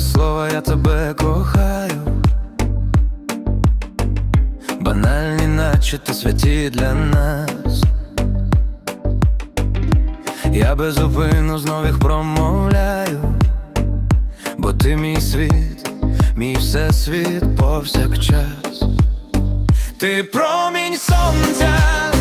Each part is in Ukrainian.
слова я тебе кохаю. Банальні, наче ти святі для нас. Я безупинно знов їх промовляю, бо ти мій світ, мій всесвіт повсякчас. Ти промінь сонця,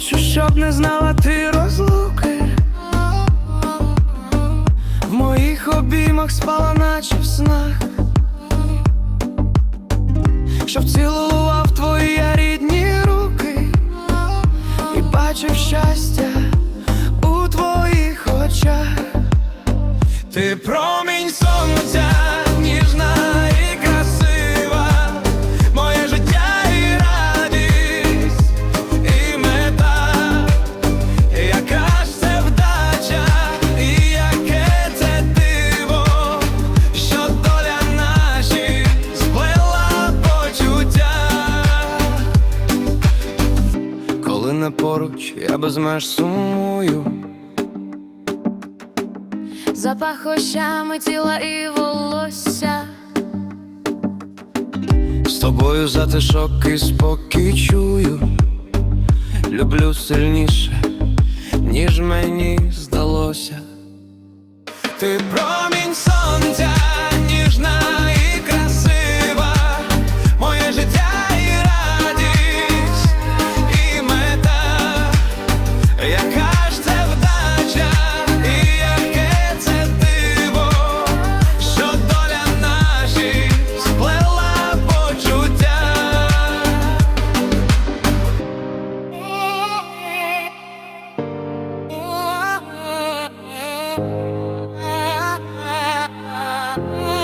хочу, щоб не знала ти розлуки. В моїх обіймах спала, наче в снах, щоб цілував твої рідні руки і бачив щастя у твоїх очах. Ти промінь не поруч, я без меж сумую. Запах ощами тіла і волосся. З тобою затишок і спокій чую. Люблю сильніше, ніж мені здалося. Ти про love.